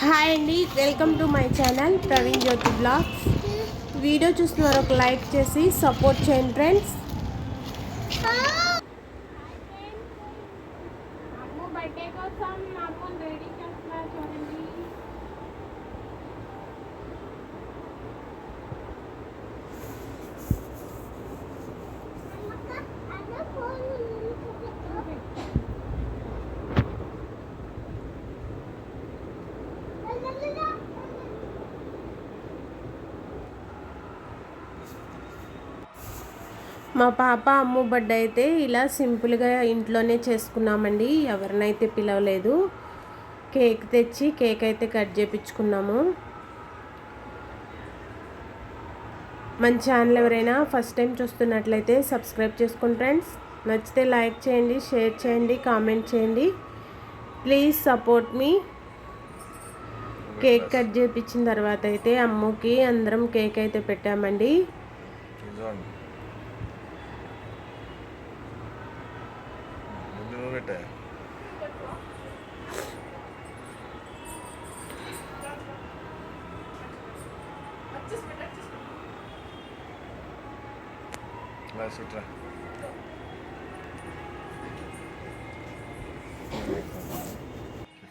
Hi అండి welcome to my channel Praveen Jyothi blogs. Video చూస్తున్నారు ఒక లైక్ చేసి సపోర్ట్ చేయండి ఫ్రెండ్స్. కోసం మా పాప అమ్ము బర్త్డే అయితే ఇలా సింపుల్గా ఇంట్లోనే చేసుకున్నామండి. ఎవరినైతే పిలవలేదు. కేక్ తెచ్చి కేక్ అయితే కట్ చేపించుకున్నాము. మన ఛానల్ ఎవరైనా ఫస్ట్ టైం చూస్తున్నట్లయితే సబ్స్క్రైబ్ చేసుకోండి ఫ్రెండ్స్. నచ్చితే లైక్ చేయండి షేర్ చేయండి కామెంట్ చేయండి. ప్లీజ్ సపోర్ట్ మీ. కేక్ కట్ చేపించిన తర్వాత అయితే అమ్ముకి అందరం కేక్ అయితే పెట్టామండి. పెట్టా. గ్లాస్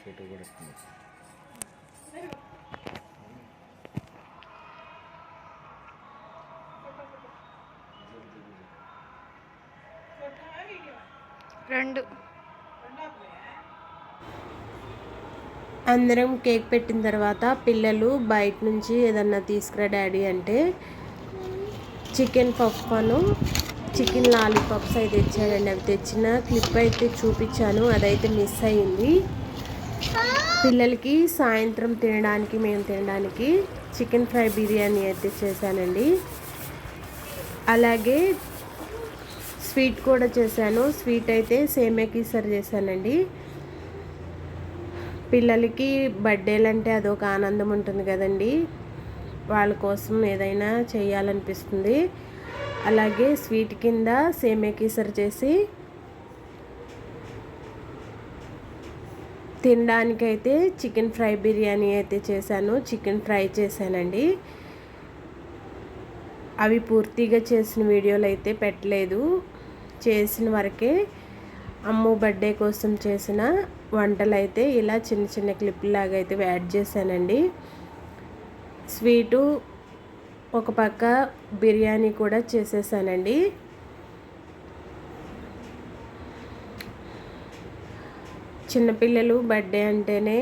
ఫోటో కూడా ఇస్తుంది. రెండు. అందరం కేక్ పెట్టిన తర్వాత పిల్లలు బయట నుంచి ఏదన్నా తీసుకురా డాడీ అంటే చికెన్ పప్పాను చికెన్ లాలీపాప్స్ అయితే తెచ్చాడండి. అవి తెచ్చిన క్లిప్ అయితే చూపించాను. అదైతే మిస్ అయ్యింది. పిల్లలకి సాయంత్రం తినడానికి మేము తినడానికి చికెన్ ఫ్రై బిర్యానీ అయితే చేశానండి. అలాగే స్వీట్ కూడా చేశాను. స్వీట్ అయితే సేమియా కీసర్ చేశానండి. పిల్లలకి బర్త్డేలు అంటే అదొక ఆనందం ఉంటుంది కదండి. వాళ్ళ కోసం ఏదైనా చేయాలనిపిస్తుంది. అలాగే స్వీట్ కింద సేమే కీసర్ చేసి తినడానికైతే చికెన్ ఫ్రై బిర్యానీ అయితే చేశాను. చికెన్ ఫ్రై చేశానండి. అవి పూర్తిగా చేసిన వీడియోలు అయితే పెట్టలేదు. చేసిన వరకే అమ్ము బర్త్డే కోసం చేసిన వంటలు అయితే ఇలా చిన్న చిన్న క్లిప్లాగా అయితే యాడ్ చేశానండి. స్వీటు ఒక పక్క బిర్యానీ కూడా చేసేసానండి. చిన్నపిల్లలు బర్త్డే అంటేనే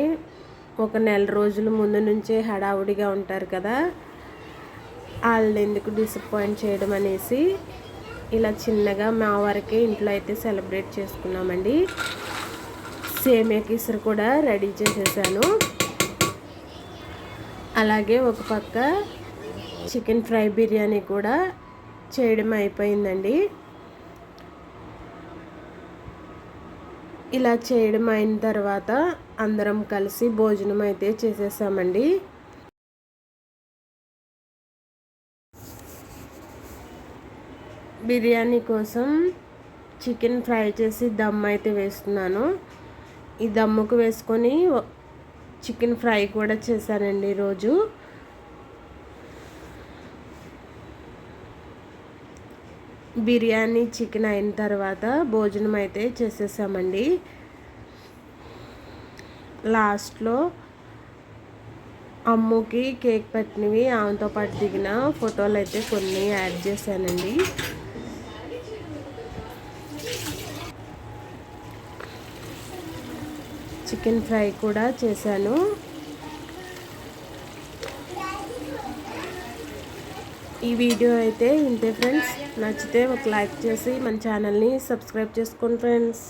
ఒక నెల రోజుల ముందు నుంచే హడావుడిగా ఉంటారు కదా. వాళ్ళని ఎందుకు డిసప్పాయింట్ చేయడం అనేసి ఇలా చిన్నగా మా వరకే ఇంట్లో అయితే సెలబ్రేట్ చేసుకున్నామండి. సేమియా కేసరి కూడా రెడీ చేసేసాను. అలాగే ఒక పక్క చికెన్ ఫ్రై బిర్యానీ కూడా చేయడం అయిపోయిందండి. ఇలా చేయడం అయిన తర్వాత అందరం కలిసి భోజనం అయితే చేసేసామండి. బిర్యానీ కోసం చికెన్ ఫ్రై చేసి దమ్ అయితే వేస్తున్నాను. ఈ దమ్ముకు వేసుకొని చికెన్ ఫ్రై కూడా చేశానండి ఈరోజు. బిర్యానీ చికెన్ అయిన తర్వాత భోజనం అయితే చేసేసామండి. లాస్ట్లో అమ్ముకి కేక్ పెట్టినవి ఆమెతో పాటు దిగిన ఫోటోలు అయితే కొన్ని యాడ్ చేశానండి. చికెన్ ఫ్రై కూడా చేశాను. ఈ వీడియో అయితే ఇంతే ఫ్రెండ్స్. నచ్చితే ఒక లైక్ చేసి మన ఛానల్ని సబ్స్క్రైబ్ చేసుకోండి ఫ్రెండ్స్.